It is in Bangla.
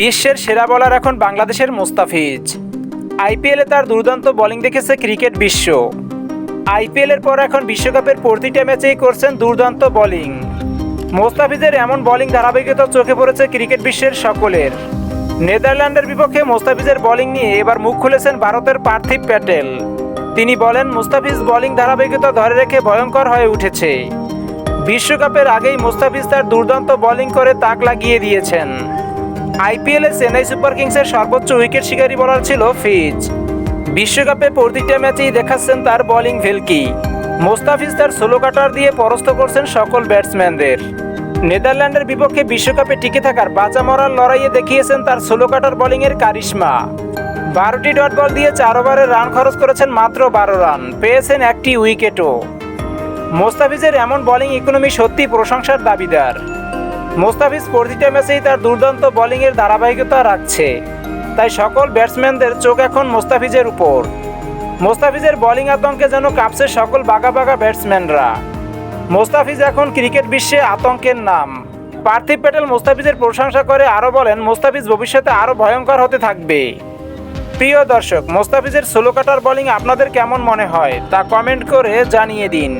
বিশ্বের সেরা বলার এখন বাংলাদেশের মোস্তাফিজ। আইপিএলে তার দুর্দান্ত বোলিং দেখেছে ক্রিকেট বিশ্ব। আইপিএলের পর এখন বিশ্বকাপের প্রতিটা ম্যাচেই করছেন দুর্দান্ত বোলিং মোস্তাফিজের এমন বোলিং ধারাবাহিকতা চোখে পড়েছে ক্রিকেট বিশ্বের সকলের। নেদারল্যান্ডের বিপক্ষে মোস্তাফিজের বোলিং নিয়ে এবার মুখ খুলেছেন ভারতের পার্থিব প্যাটেল। তিনি বলেন, মুস্তাফিজ বোলিং ধারাবাহিকতা ধরে রেখে ভয়ঙ্কর হয়ে উঠেছে। বিশ্বকাপের আগেই মুস্তাফিজ তার দুর্দান্ত বোলিং করে তাক লাগিয়ে দিয়েছেন। আইপিএলে চেন্নাই সুপার কিংসের সর্বোচ্চ উইকেট শিকারী বলার ছিল ফিজ। বিশ্বকাপে প্রতিটা ম্যাচেই দেখাচ্ছেন তার বোলিং ভেলকি। মোস্তাফিজ তার ষোলো কাটার দিয়ে পরাস্ত করছেন সকল ব্যাটসম্যানদের। নেদারল্যান্ডের বিপক্ষে বিশ্বকাপে টিকে থাকার বাঁচা মরার লড়াইয়ে দেখিয়েছেন তার ষোলো কাটার বোলিংয়ের কারিশমা। বারোটি ডট বল দিয়ে চার ওভারে রান খরচ করেছেন মাত্র বারো রান, পেয়েছেন একটি উইকেটও। মোস্তাফিজের এমন বোলিং ইকোনমি সত্যি প্রশংসার দাবিদার। মোস্তাফিজ প্রতিটা ম্যাচেই তার দুর্দান্ত বোলিংয়ের ধারাবাহিকতা রাখছে। তাই সকল ব্যাটসম্যানদের চোখ এখন মোস্তাফিজের উপর। মোস্তাফিজের বোলিং আতঙ্কে যেন কাঁপছে সকল বাঘা বাঘা ব্যাটসম্যানরা। মোস্তাফিজ এখন ক্রিকেট বিশ্বে আতঙ্কের নাম। পার্থিব প্যাটেল মোস্তাফিজের প্রশংসা করে আরও বলেন, মোস্তাফিজ ভবিষ্যতে আরও ভয়ঙ্কর হতে থাকবে। প্রিয় দর্শক, মোস্তাফিজের ষোলো কাটার বোলিং আপনাদের কেমন মনে হয়? তা কমেন্ট করে জানিয়ে দিন।